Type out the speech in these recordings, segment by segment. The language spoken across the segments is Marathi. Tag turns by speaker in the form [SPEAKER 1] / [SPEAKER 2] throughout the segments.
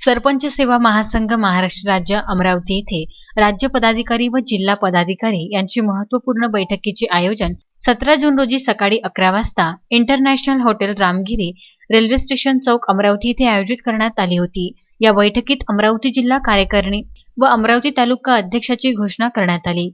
[SPEAKER 1] सरपंच सेवा महासंघ महाराष्ट्र राज्य अमरावती येथे राज्य पदाधिकारी व जिल्हा पदाधिकारी यांची महत्त्वपूर्ण बैठकीचे आयोजन सतरा जून रोजी सकाळी अकरा वाजता international hotel Ramgiri railway station चौक अमरावती येथे आयोजित करण्यात आली होती. या बैठकीत अमरावती जिल्हा कार्यकारिणी व अमरावती तालुका अध्यक्षाची घोषणा करण्यात आली.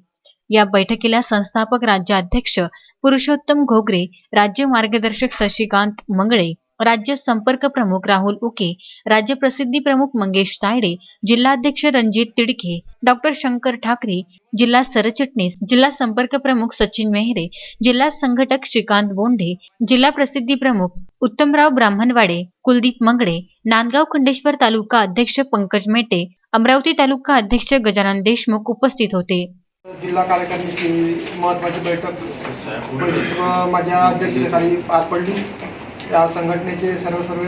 [SPEAKER 1] या बैठकीला संस्थापक राज्याध्यक्ष पुरुषोत्तम घोगरे राज्य मार्गदर्शक शशिकांत मंगळे राज्य संपर्क प्रमुख राहुल उके राज्य प्रसिद्धी प्रमुख मंगेश तायडे जिल्हाध्यक्ष रणजित तिडके डॉक्टर शंकर ठाकरे जिल्हा सरचिटणीस जिल्हा संपर्क प्रमुख सचिन मेहरे जिल्हा संघटक श्रीकांत बोंढे जिल्हा प्रसिद्धी प्रमुख उत्तमराव ब्राह्मणवाडे कुलदीप मंगडे नांदगाव खंडेश्वर तालुका अध्यक्ष पंकज मेटे अमरावती तालुका अध्यक्ष गजानन देशमुख उपस्थित होते.
[SPEAKER 2] जिल्हा कार्यकारिणीची महत्त्वाची बैठक. माझ्या अध्यक्षतेखाली पार पडली. या संघटनेचे सर्व सर्व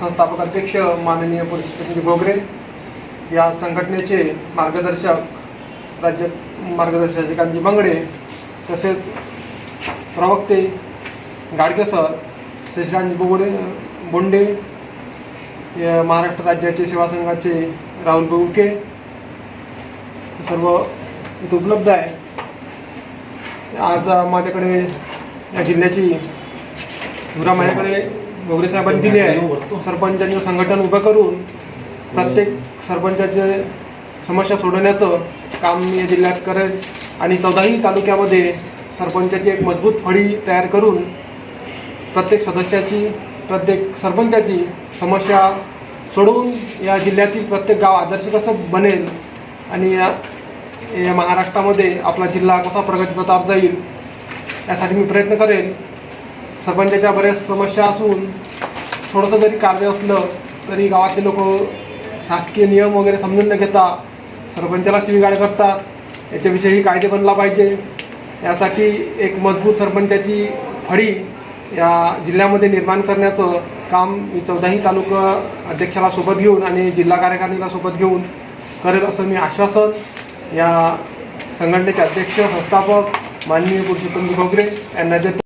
[SPEAKER 2] संस्थापक अध्यक्ष माननीय पुरुषोत्तमजी गोगरे या संघटनेचे मार्गदर्शक राज्य मार्गदर्शक शशिकांतजी बंगडे तसेच प्रवक्ते गाडगे सर शशिकांतजी बोगडे बोंडे या महाराष्ट्र राज्याचे सेवा संघाचे राहुल बुके सर्व इथं उपलब्ध आहे. आज माझ्याकडे या जिल्ह्याची धुरा माझ्याकडे गोगरे साहेबांनी दिली आहे. सरपंचांचं संघटन उभं करून प्रत्येक सरपंचाचे समस्या सोडवण्याचं काम मी या जिल्ह्यात करेन आणि चौदाही तालुक्यामध्ये सरपंचाची एक मजबूत फळी तयार करून प्रत्येक सदस्याची प्रत्येक सरपंचाची समस्या सोडवून या जिल्ह्यातील प्रत्येक गाव आदर्श कसं बनेल आणि या या महाराष्ट्रामध्ये आपला जिल्हा कसा प्रगतीपथावर जाईल यासाठी मी प्रयत्न करेन सरपंचाच्या बऱ्याच समस्या असून थोडंसं जरी कार्य असलं तरी गावातले लोक शासकीय नियम वगैरे समजून न घेता सरपंचाला शिवीगाळ करतात. याच्याविषयी कायदे बनला पाहिजे. यासाठी एक मजबूत सरपंचाची फळी या जिल्ह्यामध्ये निर्माण करण्याचं काम मी चौदाही तालुका अध्यक्षाला सोबत घेऊन आणि जिल्हा कार्यकारिणीला सोबत घेऊन करेल असं मी आश्वासन. या संघटनेचे अध्यक्ष संस्थापक माननीय पुरुषोत्तम खोगरे यांना देतो.